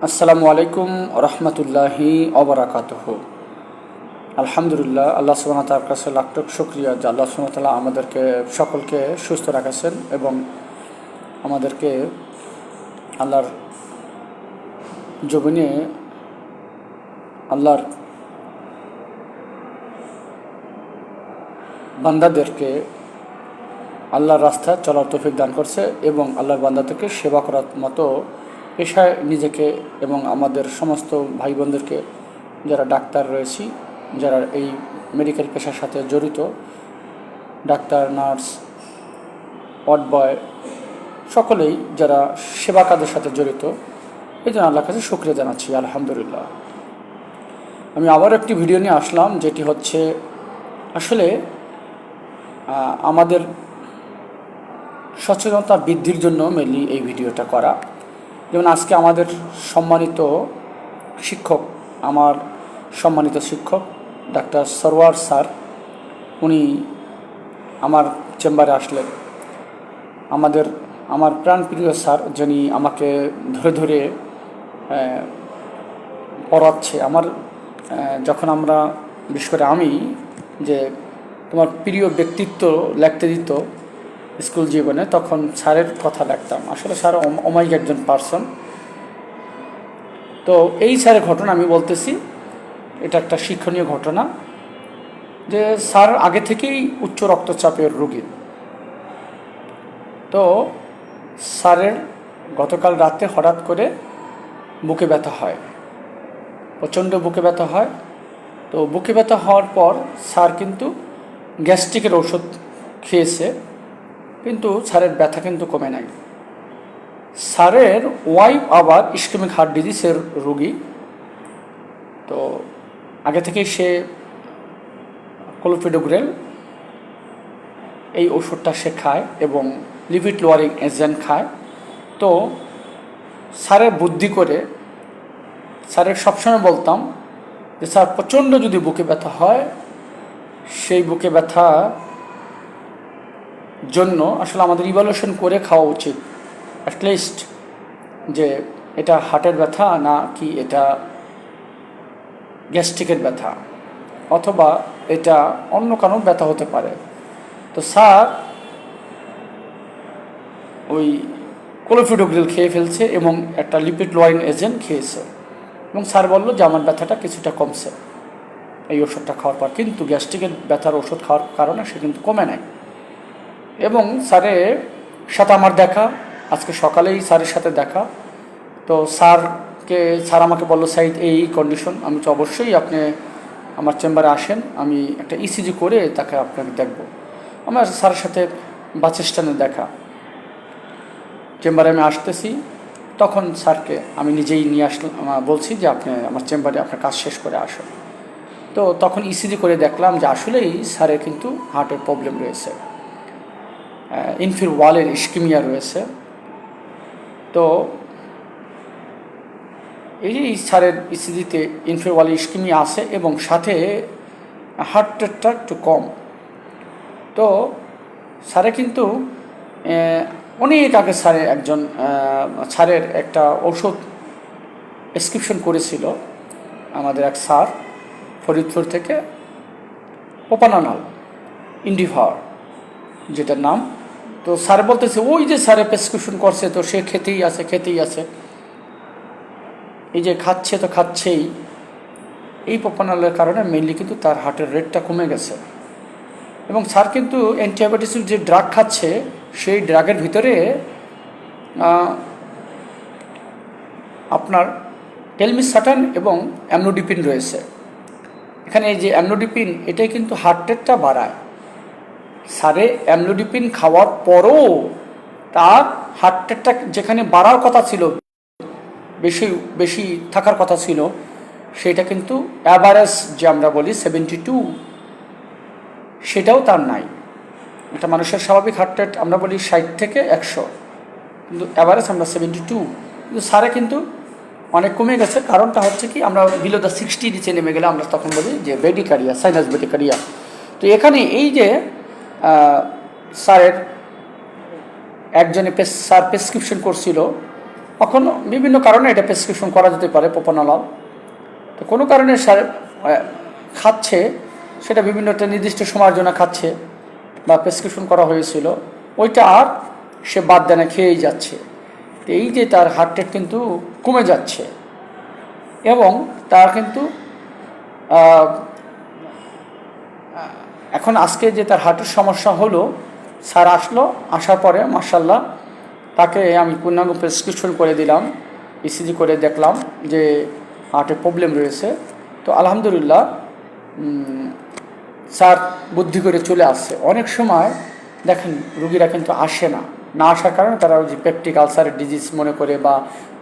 আসসালামু আলাইকুম রহমতুল্লাহি অবরাকাতহ আলহামদুলিল্লাহ, আল্লাহ সুবাহ তার কাছে লাখ লাখ শুক্রিয়া যে আল্লাহ সুবাহ তাআলা আমাদেরকে সকলকে সুস্থ রাখাছেন এবং আমাদেরকে আল্লাহর জমিনে আল্লাহর বান্দাদেরকে আল্লাহর রাস্তায় চলার তৌফিক দান করছে এবং আল্লাহর বান্দাদেরকে সেবা করার মতো পেশায় নিজেকে এবং আমাদের সমস্ত ভাই বোনদেরকে যারা ডাক্তার রয়েছি, যারা এই মেডিকেল পেশার সাথে জড়িত, ডাক্তার, নার্স, ওয়ার্ড বয়, সকলেই যারা সেবা কাজের সাথে জড়িত, এই জন্য আল্লাহর কাছে শুক্রিয়া জানাচ্ছি, আলহামদুলিল্লাহ। আমি আবার একটি ভিডিও নিয়ে আসলাম, যেটি হচ্ছে আসলে আমাদের সচেতনতা বৃদ্ধির জন্য মেনলি এই ভিডিওটা করা। যেমন আজকে আমাদের সম্মানিত শিক্ষক, আমার সম্মানিত শিক্ষক, ডাক্তার সরওয়ার স্যার, উনি আমার চেম্বারে আসলেন। আমাদের, আমার প্রাণপ্রিয় স্যার যিনি আমাকে ধরে ধরে পড়াচ্ছে, আমার যখন আমরা, বিশেষ করে আমি, যে তোমার প্রিয় ব্যক্তিত্ব, লিখতে দিত স্কুল জীবনে, তখন স্যারের কথা লিখতাম আসলে স্যার অম- অমায়িক একজন পার্সন। তো এই স্যারের ঘটনা আমি বলতেছি, এটা একটা শিক্ষণীয় ঘটনা যে স্যার আগে থেকেই উচ্চ রক্তচাপের রোগী। তো স্যারের গতকাল রাতে হঠাৎ করে বুকে ব্যথা হয়। প্রচণ্ড বুকে ব্যথা হয়। তো বুকে ব্যথা হওয়ার পর স্যার কিন্তু গ্যাস্ট্রিকের ওষুধ খেয়েছে। কিন্তু স্যারের ব্যথা কিন্তু কমে নাই। স্যারের ওয়াইফ আবার ইস্কেমিক হার্ট ডিজিজের রোগী। তো আগে থেকেই সে কোলোফিডোগ্রেল এই ওষুধটা সে খায় এবং লিপিড লোয়ারিং এজেন্ট খায়। তো স্যারের বুদ্ধি করে স্যারের সবসময় বলতাম যে, স্যার, প্রচণ্ড যদি বুকে ব্যথা হয়, সেই বুকে ব্যথা জন্য আসলে আমাদের ইভালুয়েশন করে খাওয়া উচিত। অ্যাটলিস্ট যে এটা হার্টের ব্যথা না কি এটা গ্যাস্ট্রিকের ব্যথা, অথবা এটা অন্য কারণ ব্যথা হতে পারে। তো স্যার ওই কোলোফিডোগ্রিল খেয়ে ফেলছে এবং একটা লিপিড লোয়াইন এজেন্ট খেয়েছে। এবং স্যার বলল যে আমার ব্যথাটা কিছুটা কমছে। এই ওষুধটা খাওয়ার পর, কিন্তু গ্যাস্ট্রিকের ব্যথার ওষুধ খাওয়ার কারণে সে কিন্তু কমে নাই। এবং স্যারের সাথে আমার দেখা। আজকে সকালেই স্যারের সাথে দেখা। তো স্যারকে, স্যার আমাকে বলল সাইড এই কন্ডিশন আমি তো অবশ্যই আপনি আমার চেম্বারে আসেন। আমি একটা ইসিজি করে তাকে আপনাকে দেখব। আমার স্যারের সাথে বাস স্ট্যান্ডে দেখা। চেম্বারে আমি আসতেছি। তখন স্যারকে আমি নিজেই নিয়ে আসলাম বলছি যে আপনি আমার চেম্বারে আপনার কাজ শেষ করে আসুন। তো তখন ইসিজি করে দেখলাম যে আসলেই স্যারের কিন্তু হার্টের প্রবলেম রয়েছে। ইনফির ওয়ালের ইস্কিমিয়া রয়েছে। তো এই যে স্যারের ইসিজিতে ইনফির ওয়ালের ইস্কিমিয়া আছে এবং সাথে হার্ট রেটটা একটু কম। তো স্যারে কিন্তু অনেক আগে স্যারে একজন স্যারের একটা ঔষধ প্রেসক্রিপশন করেছিল আমাদের এক স্যার ফরিদপুর থেকে, ওপানানাল, ইন্ডিভার, যেটার নাম তো স্যার বলতেছে, ওই যে স্যারে প্রেসক্রিপশন করছে তো সে খেতেই আছে খেতেই আছে। এই যে খাচ্ছে তো খাচ্ছেই। এই পোপানালের কারণে মেনলি কিন্তু তার হার্টের রেটটা কমে গেছে। এবং স্যার কিন্তু অ্যান্টিবায়োটিক্স যে ড্রাগ খাচ্ছে, সেই ড্রাগের ভিতরে আপনার টেলমিস সাটান এবং অ্যামনোডিপিন রয়েছে। এখানে এই যে অ্যামনোডিপিন এটাই কিন্তু হার্ট রেটটা বাড়ায়। সারে অ্যামলোডিপিন খাওয়ার পরও তার হার্ট রেটটা যেখানে বাড়ার কথা ছিল, বেশি বেশি থাকার কথা ছিল, সেটা কিন্তু অ্যাভারেজ যে আমরা বলি সেভেন্টি টু সেটাও তার নাই। একটা মানুষের স্বাভাবিক হার্ট রেট আমরা বলি ষাট থেকে একশো, কিন্তু অ্যাভারেজ আমরা সেভেন্টি টু কিন্তু সারে কিন্তু অনেক কমে গেছে, কারণটা হচ্ছে কি আমরা বিলো দ্য সিক্সটি নিচে নেমে গেলে আমরা তখন বলি যে বেডিকারিয়া সাইনাস বেডিকারিয়া তো এখানে এই যে স্যারের একজনে স্যার প্রেসক্রিপশন করছিল। এখন বিভিন্ন কারণে এটা প্রেসক্রিপশন করা যেতে পারে পোপনালাল তো কোনো কারণে আহ, খাচ্ছে সেটা বিভিন্ন একটা নির্দিষ্ট সময়ের জন্য খাচ্ছে বা প্রেসক্রিপশন করা হয়েছিল। ওইটা আর সে বাদ দেয় না খেয়েই যাচ্ছে। এই যে তার হার্ট রেট কিন্তু কমে যাচ্ছে এবং তার কিন্তু এখন আজকে যে তার হার্টের সমস্যা হলো, স্যার আসলো, আসার পরে মার্শাল্লাহ তাকে আমি পূর্ণাঙ্গ প্রেসক্রিপশন করে দিলাম ইসিজি করে দেখলাম যে হার্টের প্রবলেম রয়েছে। তো আলহামদুলিল্লাহ স্যার বুদ্ধি করে চলে আসছে। অনেক সময় দেখেন, রুগীরা কিন্তু আসে না। না আসার কারণে তারা ওই যে পেপটিক আলসারের ডিজিজ মনে করে বা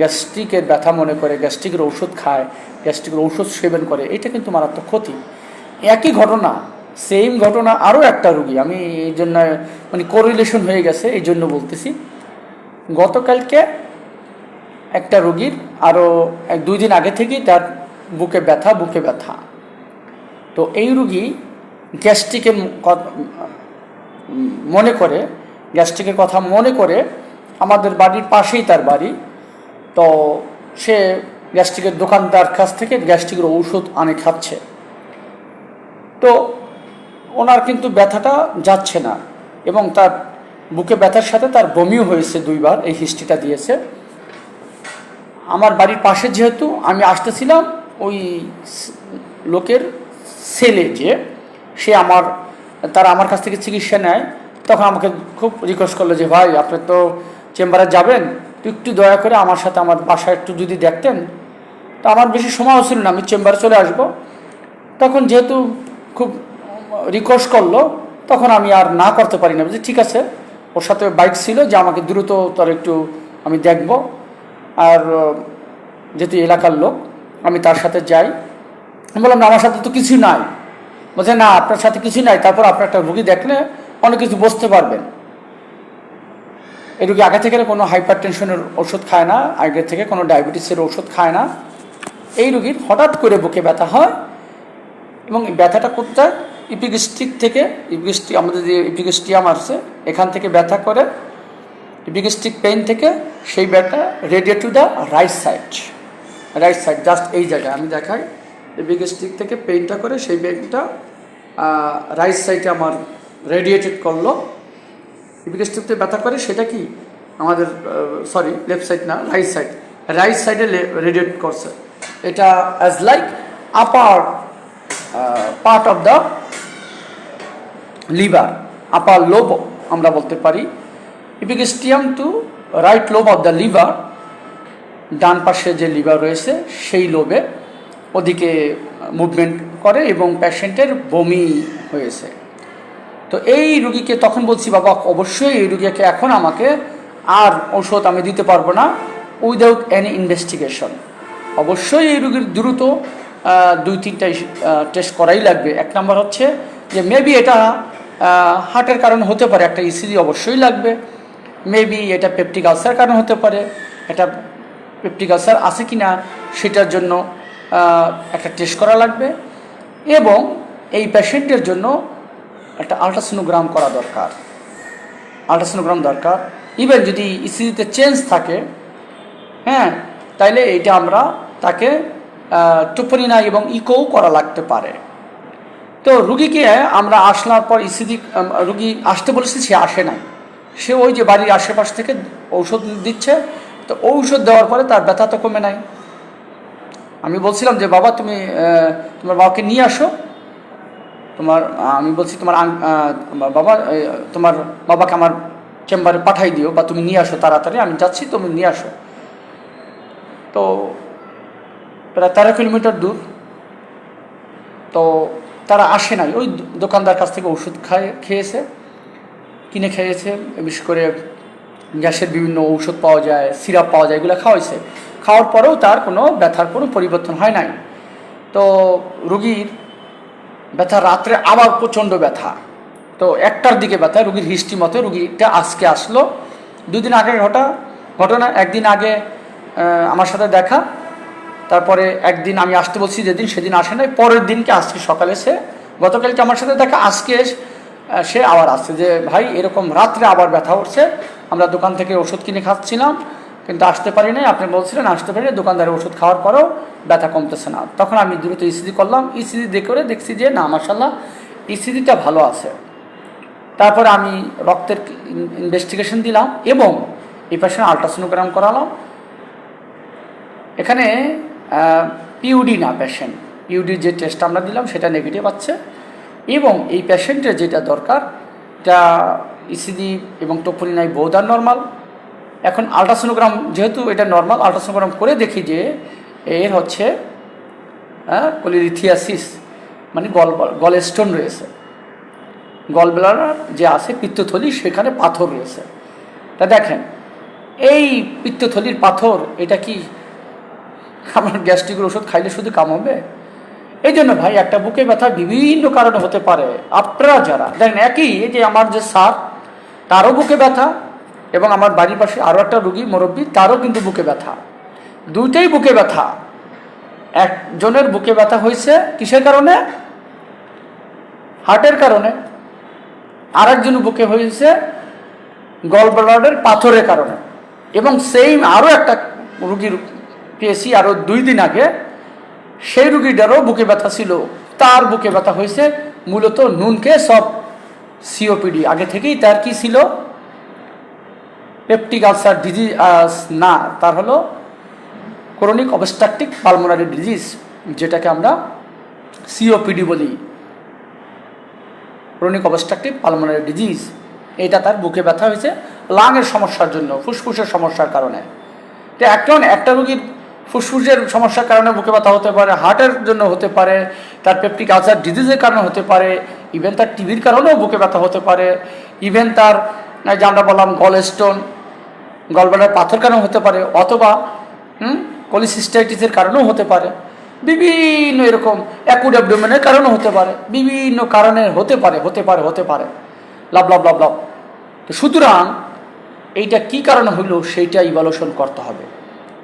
গ্যাস্ট্রিকের ব্যথা মনে করে গ্যাস্ট্রিকের ওষুধ খায় গ্যাস্ট্রিকের ওষুধ সেবন করে, এটা কিন্তু মারাত্মক ক্ষতি। একই ঘটনা সেম ঘটনা আরও একটা রুগী, আমি এই জন্য মানে কোরিলেশন হয়ে গেছে, এই জন্য বলতেছি। গতকালকে একটা রুগীর আরও এক দুই দিন আগে থেকেই তার বুকে ব্যথা বুকে ব্যথা। তো এই রুগী গ্যাস্ট্রিকের মনে করে, গ্যাস্ট্রিকের কথা মনে করে আমাদের বাড়ির পাশেই তার বাড়ি। তো সে গ্যাস্ট্রিকের দোকানদার কাছ থেকে গ্যাস্ট্রিকের ঔষধ আনে, খাচ্ছে। তো ওনার কিন্তু ব্যথাটা যাচ্ছে না এবং তার বুকে ব্যথার সাথে তার বমিও হয়েছে দুইবার, এই হিস্ট্রিটা দিয়েছে। আমার বাড়ির পাশে যেহেতু আমি আসতেছিলাম, ওই লোকের ছেলে যে, সে আমার, তারা আমার কাছ থেকে চিকিৎসা নেয়, তখন আমাকে খুব রিকোয়েস্ট করল যে, ভাই, আপনি তো চেম্বারে যাবেন একটু দয়া করে আমার সাথে আমার বাসায় একটু যদি দেখতেন। তো আমার বেশি সময়ও ছিল না, আমি চেম্বারে চলে আসব। তখন যেহেতু খুব রিকোয়েস্ট করল, তখন আমি আর না করতে পারি না। বুঝলি ঠিক আছে, ওর সাথে বাইক ছিল যে আমাকে দ্রুত তোর একটু আমি দেখব। আর যেহেতু এলাকার লোক, আমি তার সাথে যাই। আমি বললাম আমার সাথে তো কিছু নাই। বলছে, না, আপনার সাথে কিছু নাই। তারপর আপনার একটা রুগী দেখলে অনেক কিছু বুঝতে পারবেন। এই রুগী আগে থেকে কোনো হাইপার টেনশনের ওষুধ খায় না, আগে থেকে কোনো ডায়াবেটিসের ওষুধ খায় না। এই রুগীর হঠাৎ করে বুকে ব্যথা হয় এবং ব্যথাটা কোথায় ইপিগেস্ট্রিক থেকে ইপিগেস্ট্রিক আমাদের যে ইপিগেস্ট্রিয়াম আছে, এখান থেকে ব্যথা করে ইপিগেস্ট্রিক পেইন থেকে সেই ব্যথা radio to the right side. Right side, just এই জায়গায়। আমি দেখাই ইপিগেস্ট্রিক থেকে পেইনটা করে সেই পেইনটা রাইট সাইডে আমার রেডিয়েটেড করল। ইপিগেস্ট্রিকতে ব্যথা করে, সেটা কি? আমাদের সরি, লেফট সাইড না, রাইট সাইড। রাইট সাইডে রেডিয়েট করছে। এটা as like upper part of the liver upper lobe আমরা বলতে পারি। Epigastrium to right lobe of the liver, ডান পাশে যে লিভার রয়েছে, সেই লোবে ওদিকে মুভমেন্ট করে এবং প্যাশেন্টের বমি হয়েছে। তো এই রুগীকে তখন বলছি, বাবা, অবশ্যই এই রুগীকে এখন আমাকে আর ঔষধ আমি দিতে পারব না উইদাউট এনি ইনভেস্টিগেশন অবশ্যই এই রুগীর দ্রুত দুই তিনটা টেস্ট করাই লাগবে। এক নম্বর হচ্ছে যে মেবি এটা হার্টের কারণে হতে পারে, একটা ইসিজি অবশ্যই লাগবে। মেবি এটা পেপটিক আলসার কারণে হতে পারে, এটা পেপটিক আলসার আছে কি না সেটার জন্য একটা টেস্ট করা লাগবে। এবং এই পেশেন্টের জন্য একটা আলট্রাসোনোগ্রাম করা দরকার। আলট্রাসোনোগ্রাম দরকার। ইভেন যদি ইসিজিতে চেঞ্জ থাকে হ্যাঁ তাইলে এটা আমরা তাকে টুপনিনা এবং ইকোও করা লাগতে পারে। তো রুগীকে আমরা আসলার পর ইসিজি রুগী আসতে বলেছি, সে আসে নাই। সে ওই যে বাড়ির আশেপাশ থেকে ঔষধ দিচ্ছে, তো ঔষধ দেওয়ার পরে তার ব্যথা তো কমে নাই। আমি বলছিলাম যে, বাবা, তুমি তোমার বাবাকে নিয়ে আসো। তোমার, আমি বলছি, তোমার বাবা তোমার বাবাকে আমার চেম্বারে পাঠাই দিও বা তুমি নিয়ে আসো তাড়াতাড়ি, আমি যাচ্ছি, তুমি নিয়ে আসো। তো প্রায় তেরো কিলোমিটার দূর। তো তারা আসে নাই। ওই দোকানদার কাছ থেকে ওষুধ খায়, খেয়েছে, কিনে খেয়েছে, বিশেষ করে গ্যাসের বিভিন্ন ঔষধ পাওয়া যায়, সিরাপ পাওয়া যায়, এগুলো খাওয়াইছে। খাওয়ার পরেও তার কোনো ব্যথার কোনো পরিবর্তন হয় নাই। তো রুগীর ব্যথা রাত্রে আবার প্রচণ্ড ব্যথা। তো একটার দিকে ব্যথা, রুগীর হিস্ট্রি মতে রুগীটা আজকে আসলো। দুদিন আগে ঘটা ঘটনা, একদিন আগে আমার সাথে দেখা। তারপরে একদিন আমি আসতে বলছি, যেদিন সেদিন আসে নাই, পরের দিনকে আজকে সকালে সে, গতকালকে আমার সাথে দেখা, আজকে সে আবার আসছে যে, ভাই, এরকম রাত্রে আবার ব্যথা উঠছে আমরা দোকান থেকে ওষুধ কিনে খাচ্ছিলাম, কিন্তু আসতে পারি নাই। আপনি বলছিলেন, আসতে পারি দোকানদারের ওষুধ খাওয়ার পরেও ব্যথা কমতেছে না। তখন আমি দ্রুত ইসিজি করলাম ইসিজি দেখে করে দেখছি যে, না মাসাল্লাহ ইসিজিটা ভালো আছে। তারপরে আমি রক্তের ইনভেস্টিগেশন দিলাম এবং এই পেশেন্ট আলট্রাসোনোগ্রাম করালাম। এখানে পিউডি না পেশেন্ট পিউডির যে টেস্ট আমরা দিলাম, সেটা নেগেটিভ আছে। এবং এই পেশেন্টের যেটা দরকার, এটা ইসিজি এবং টোপোলিনাই বোধ আর নর্মাল এখন আলট্রাসোনোগ্রাম যেহেতু এটা নর্মাল আলট্রাসোনোগ্রাম করে দেখি যে এর হচ্ছে কলিরিথিয়াসিস মানে গল গল স্টোন রয়েছে। গলব্লাডার যে আছে, পিত্তথলি, সেখানে পাথর রয়েছে। তা দেখেন, এই পিত্তথলির পাথর, এটা কি আমার গ্যাস্ট্রিকের ওষুধ খাইলে শুধু কাম হবে? এই জন্য ভাই, একটা বুকে ব্যথা বিভিন্ন কারণে হতে পারে। আপনারা যারা, দেখেন একই যে আমার যে স্যার, তারও বুকে ব্যথা এবং আমার বাড়ির পাশে আরও একটা রুগী, মুরব্বী, তারও কিন্তু বুকে ব্যথা। দুইটাই বুকে ব্যথা। একজনের বুকে ব্যথা হয়েছে কিসের কারণে? হার্টের কারণে। আরেকজন বুকে হয়েছে গলব্লাডারের পাথরের কারণে। এবং সেই আরও একটা রুগীর পেয়েছি আরও দুই দিন আগে, সেই রুগীটারও বুকে ব্যথা ছিল। তার বুকে ব্যথা হয়েছে, মূলত নুনকে সব সিওপিডি আগে থেকেই তার কি ছিল? পেপটিক আলসার ডিজিজ না, তার হলো ক্রনিক অবস্ট্রাকটিক পালমোনারি ডিজিজ যেটাকে আমরা সিওপিডি বলি। ক্রনিক অবস্ট্রাকটিভ পালমোনারি ডিজিজ এটা তার বুকে ব্যথা হয়েছে লাংয়ের সমস্যার জন্য, ফুসফুসের সমস্যার কারণে। তো এখন একটা রোগীর ফুসফুসের সমস্যার কারণে বুকে ব্যথা হতে পারে হার্টের জন্য হতে পারে তার পেপটিক আলসার ডিজিজের কারণে হতে পারে ইভেন তার টিভির কারণেও বুকে ব্যথা হতে পারে ইভেন তার যে আমরা বললাম গল স্টোন গলব্লাডার পাথর কারণে হতে পারে অথবা কলিসিস্টাইটিসের কারণেও হতে পারে বিভিন্ন এরকম অ্যাকুড অ্যাবডোমেনের কারণেও হতে পারে বিভিন্ন কারণে হতে পারে হতে পারে হতে পারে লাভ লাভ লাভ লাভ তো সুতরাং এইটা কি কারণে হইল সেইটা ইভালুশন করতে হবে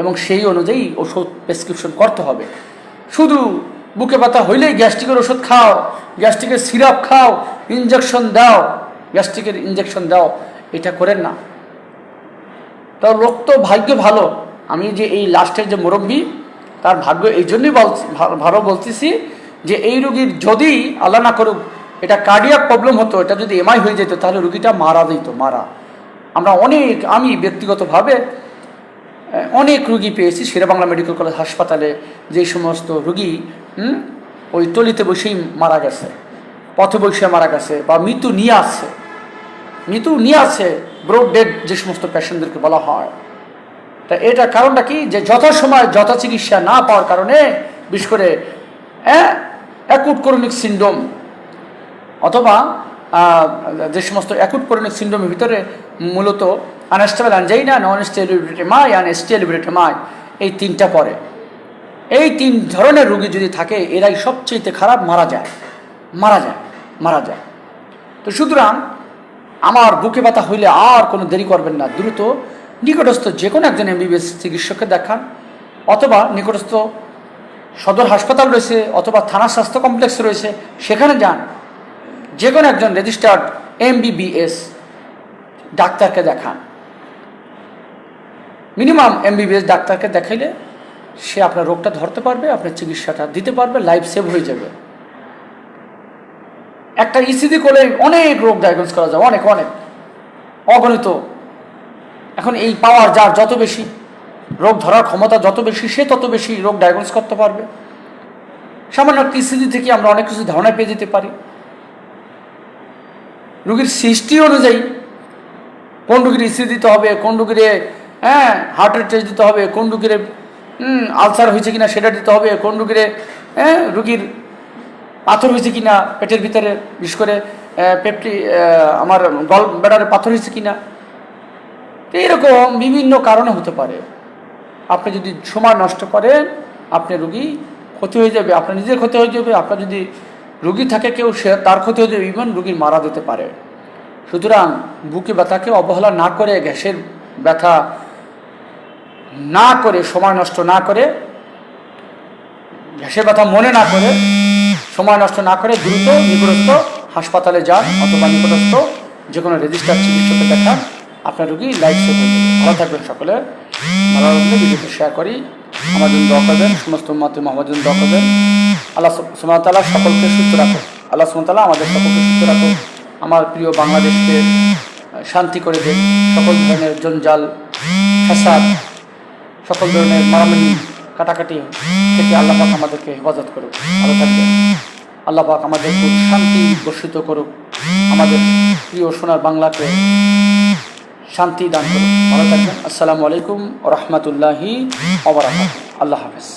এবং সেই অনুযায়ী ওষুধ প্রেসক্রিপশন করতে হবে। শুধু বুকে ব্যথা হইলেই গ্যাস্ট্রিকের ওষুধ খাও, গ্যাস্ট্রিকের সিরাপ খাও ইঞ্জেকশন দাও, গ্যাস্ট্রিকের ইঞ্জেকশন দাও, এটা করেন না। তার লোক তো ভাগ্য ভালো। আমি যে এই লাস্টের যে মুরব্বী, তার ভাগ্য এই জন্যই ভালো বলতেছি যে এই রুগীর যদি আল্লাহ না করুক, এটা কার্ডিয়াক প্রবলেম হতো, এটা যদি এমআই হয়ে যেত, তাহলে রুগীটা মারা দিত মারা। আমরা অনেক, আমি ব্যক্তিগতভাবে অনেক রুগী পেয়েছি, শেরেবাংলা মেডিকেল কলেজ হাসপাতালে যে সমস্ত রুগী ওই টলিতে বসেই মারা গেছে পথে বসে মারা গেছে বা মৃত্যু নিয়ে আসছে। মৃত্যু নিয়ে আসছে ব্রোড ডেড যে সমস্ত পেশেন্টদেরকে বলা হয়। তা এটা কারণটা কি? যে যথাসময় যথা চিকিৎসা না পাওয়ার কারণে, বিশেষ করে অ্যাকুট করোনিক সিন্ড্রোম অথবা যে সমস্ত অ্যাকুট করোনিক সিন্ড্রোমের ভিতরে মূলত আনস্টেবল অ্যাঞ্জাইনা নন স্টেলিব্রিটেমাই অ্যান্ড স্টেলিব্রিটেমাই এই তিনটা পড়ে এই তিন ধরনের রোগী যদি থাকে, এরাই সবচেয়ে খারাপ, মারা যায়। মারা যায় মারা যায়। তো সুতরাং, আমার বুকে ব্যথা হইলে আর কোনো দেরি করবেন না। দ্রুত নিকটস্থ যে কোনো একজন এমবিবিএস চিকিৎসককে দেখান, অথবা নিকটস্থ সদর হাসপাতাল রয়েছে, অথবা থানা স্বাস্থ্য কমপ্লেক্স রয়েছে, সেখানে যান। যে কোনো একজন রেজিস্টার্ড এমবিবিএস ডাক্তারকে দেখান। মিনিমাম এমবিবিএস ডাক্তারকে দেখাইলে সে আপনার রোগটা ধরতে পারবে, আপনার চিকিৎসাটা দিতে পারবে লাইফ সেভ হয়ে যাবে। একটা ইসিজি করলে অনেক রোগ ডায়াগনোস করা যায়, অনেক অনেক। অগণিত। এখন এই পাওয়ার যার যত বেশি, রোগ ধরার ক্ষমতা যত বেশি, সে তত বেশি রোগ ডায়াগনোস করতে পারবে। সামান্য একটা ইসিজি থেকে আমরা অনেক কিছু ধারণা পেয়ে যেতে পারি। রুগীর সৃষ্টি অনুযায়ী কোন রুগীর ইসি দিতে হবে, কোন রুগীর হ্যাঁ। হার্টের টেস্ট দিতে হবে, কোন রুগীর আলসার হয়েছে কিনা সেটা দিতে হবে, কোন রুগীর হ্যাঁ রুগীর পাথর হয়েছে কিনা, পেটের ভিতরে, বিশেষ করে পেপটি আমার গল ব্যাডারে পাথর হয়েছে কিনা। তো এরকম বিভিন্ন কারণে হতে পারে। আপনি যদি সময় নষ্ট করেন, আপনি রুগী ক্ষতি হয়ে যাবে, আপনার নিজের ক্ষতি হয়ে যাবে, আপনার যদি রুগী থাকে কেউ, সে তার ক্ষতি হয়ে যাবে ইভেন রুগীর মারা যেতে পারে। সুতরাং বুকে ব্যথাকে অবহেলা না করে গ্যাসের ব্যথা না করে, সময় নষ্ট না করে, গ্যাসের কথা মনে না করে, সময় নষ্ট না করে দ্রুত নিকটস্থ হাসপাতালে যান অথবা নিকটস্থ যে কোনো রেজিস্টার চিকিৎসকের দেখান আপনার রুগী লাইফ সেভ হয়ে যাবে। ভালো থাকবেন সকলে। ভালো লাগলে ভিডিওটি শেয়ার করি। আমার জন্য দোয়া করবেন। সমস্ত মাতে মোহাম্মদ জন্য দোয়া করবেন। আল্লাহ সুমতাল্লাহ সকলকে সুস্থ রাখো আল্লাহ সুমতাল্লাহ আমাদের সকলকে সুস্থ রাখো আমার প্রিয় বাংলাদেশকে শান্তি করে দেন। সকল ধরনের জঞ্জাল, ফ্যাসাদ সকল ধরনের মারামারি, কাটাকাটি থেকে আল্লাহ পাক আমাদেরকে হেফাজত করুক। ভালো থাকবেন। আল্লাহ পাক আমাদের শান্তি বর্ষিত করুক। আমাদের প্রিয় সোনার বাংলাকে শান্তি দান করুক। ভালো থাকবেন। আসসালামু আলাইকুম রহমতুল্লাহি আল্লাহ হাফেজ।